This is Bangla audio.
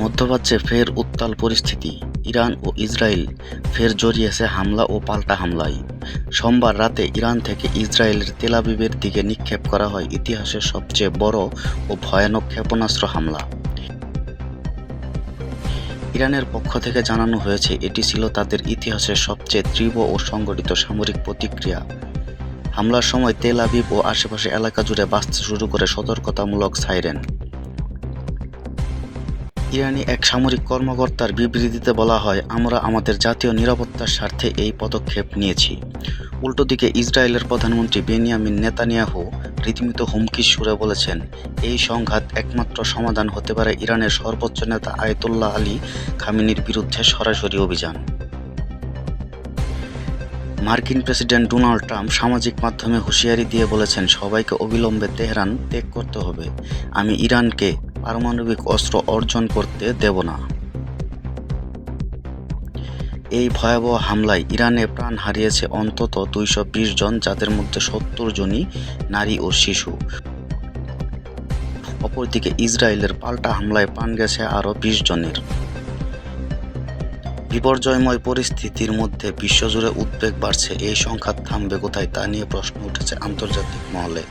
মধ্যপ্রাচ্যে ফের উত্তাল পরিস্থিতি। ইরান ও ইসরায়েল ফের জড়িয়েছে হামলা ও পাল্টা হামলায়। সোমবার রাতে ইরান থেকে ইসরায়েলের তেলাবিবের দিকে নিক্ষেপ করা হয় ইতিহাসের সবচেয়ে বড় ও ভয়ানক ক্ষেপণাস্ত্র হামলা। ইরানের পক্ষ থেকে জানানো হয়েছে, এটি ছিল তাদের ইতিহাসের সবচেয়ে তীব্র ও সংগঠিত সামরিক প্রতিক্রিয়া। হামলার সময় তেল আবিব ও আশেপাশে এলাকা জুড়ে বাঁচতে শুরু করে সতর্কতামূলক সাইরেন। ইরানি এক সামরিক কর্মকর্তার বিবৃতিতে বলা হয়, আমরা আমাদের জাতীয় নিরাপত্তার স্বার্থে এই পদক্ষেপ নিয়েছি। উল্টো দিকে ইসরায়েলের প্রধানমন্ত্রী বেনিয়ামিন নেতানিয়াহু রীতিমতো হুমকির সুরে বলেছেন, এই সংঘাত একমাত্র সমাধান হতে পারে ইরানের সর্বোচ্চ নেতা আয়তুল্লাহ আলী খামিনির বিরুদ্ধে সরাসরি অভিযান। মার্কিন প্রেসিডেন্ট ডোনাল্ড ট্রাম্প সামাজিক মাধ্যমে হুঁশিয়ারি দিয়ে বলেছেন, সবাইকে অবিলম্বে তেহরান ত্যাগ করতে হবে। আমি ইরানকে পারমাণবিক অস্ত্র অর্জন করতে দেব না। এই ভয়াবহ হামলায় ইরানে প্রাণ হারিয়েছে অন্তত দুইশো বিশ জন, যাদের মধ্যে সত্তর জনই নারী ও শিশু। অপরদিকে ইসরায়েলের পাল্টা হামলায় প্রাণ গেছে আরও বিশ জনের। বিপর্যয়ময় পরিস্থিতির মধ্যে বিশ্বজুড়ে উদ্বেগ বাড়ছে। এই সংখ্যা থামবে কোথায় তা নিয়ে প্রশ্ন উঠেছে আন্তর্জাতিক মহলে।